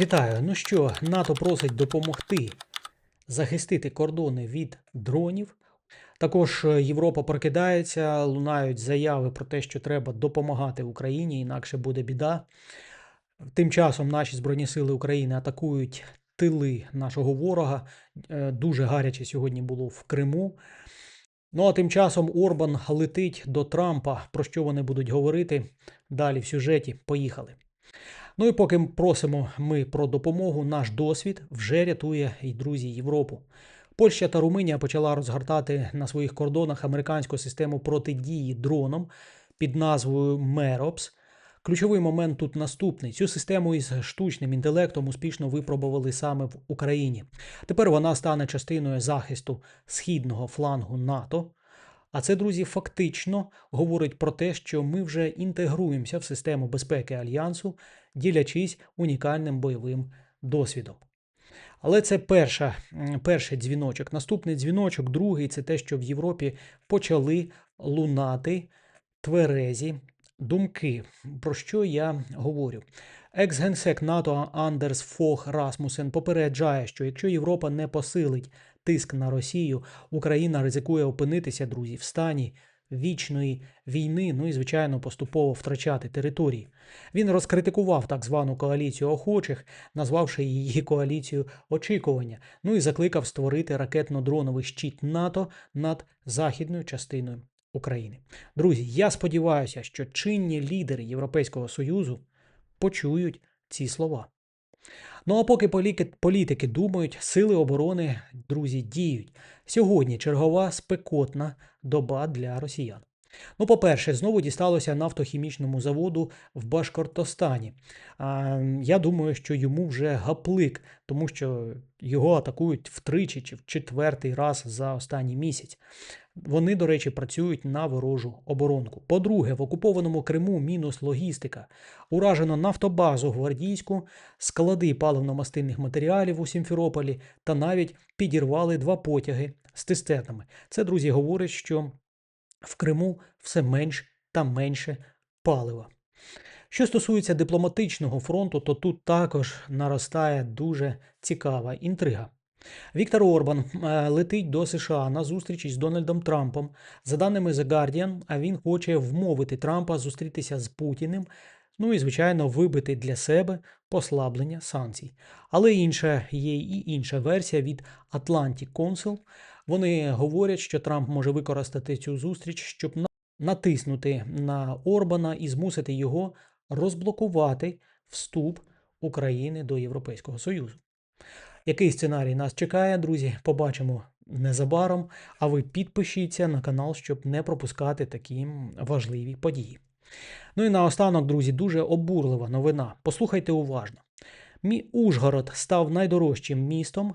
Вітаю. Ну що, НАТО просить допомогти захистити кордони від дронів. Також е, Європа прокидається, лунають заяви про те, що треба допомагати Україні, інакше буде біда. Тим часом наші Збройні Сили України атакують тили нашого ворога. Е, Дуже гаряче сьогодні було в Криму. Ну а тим часом Орбан летить до Трампа. Про що вони будуть говорити? Далі в сюжеті. Поїхали. Ну і поки просимо ми про допомогу, наш досвід вже рятує і друзі Європу. Польща та Румунія почала розгортати на своїх кордонах американську систему протидії дронам під назвою MEROPS. Ключовий момент тут наступний: цю систему із штучним інтелектом успішно випробували саме в Україні. Тепер вона стане частиною захисту східного флангу НАТО. А це, друзі, фактично говорить про те, що ми вже інтегруємося в систему безпеки альянсу, ділячись унікальним бойовим досвідом. Але це перша, перший дзвіночок. Наступний дзвіночок, другий це те, що в Європі почали лунати тверезі думки. Про що я говорю? Екс-генсек НАТО Андерс Фох Расмусен попереджає, що якщо Європа не посилить тиск на Росію, Україна ризикує опинитися, друзі, в стані вічної війни, ну і звичайно поступово втрачати території. Він розкритикував так звану коаліцію охочих, назвавши її коаліцію очікування. Ну і закликав створити ракетно-дроновий щит НАТО над західною частиною України. Друзі, я сподіваюся, що чинні лідери Європейського Союзу почують ці слова. Ну а поки політики думають, сили оборони, друзі, діють. Сьогодні чергова спекотна доба для росіян. Ну, по-перше, знову дісталося нафтохімічному заводу в Башкортостані. А, я думаю, що йому вже гаплик, тому що його атакують втричі чи в четвертий раз за останній місяць. Вони, до речі, працюють на ворожу оборонку. По-друге, в окупованому Криму мінус логістика. Уражено нафтобазу гвардійську, склади паливно-мастильних матеріалів у Сімферополі та навіть підірвали два потяги з цистернами. Це, друзі, говорить, що в Криму все менш та менше палива. Що стосується дипломатичного фронту, то тут також наростає дуже цікава інтрига. Віктор Орбан е, летить до США на зустріч із Дональдом Трампом. За даними The Guardian, він хоче вмовити Трампа зустрітися з Путіним. Ну і, звичайно, вибити для себе послаблення санкцій. Але інша є і інша версія від Atlantic Council. Вони говорять, що Трамп може використати цю зустріч, щоб натиснути на Орбана і змусити його розблокувати вступ України до Європейського Союзу. Який сценарій нас чекає, друзі? Побачимо незабаром. А ви підпишіться на канал, щоб не пропускати такі важливі події. Ну і наостанок, друзі, дуже обурлива новина. Послухайте уважно. Мі Ужгород став найдорожчим містом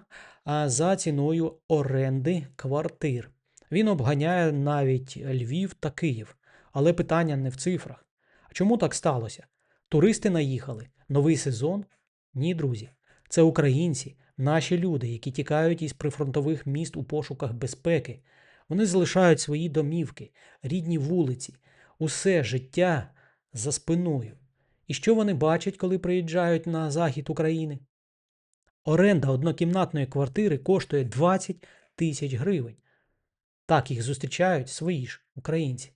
за ціною оренди квартир. Він обганяє навіть Львів та Київ. Але питання не в цифрах. Чому так сталося? Туристи наїхали. Новий сезон? Ні, друзі. Це українці, наші люди, які тікають із прифронтових міст у пошуках безпеки. Вони залишають свої домівки, рідні вулиці, усе життя за спиною. І що вони бачать, коли приїжджають на захід України? Оренда однокімнатної квартири коштує 20 тисяч гривень. Так їх зустрічають свої ж українці.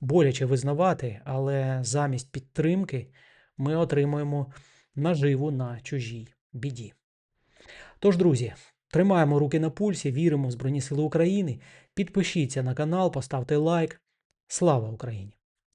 Боляче визнавати, але замість підтримки ми отримуємо наживу на чужій біді. Тож, друзі, тримаємо руки на пульсі, віримо в Збройні Сили України. Підпишіться на канал, поставте лайк. Слава Україні!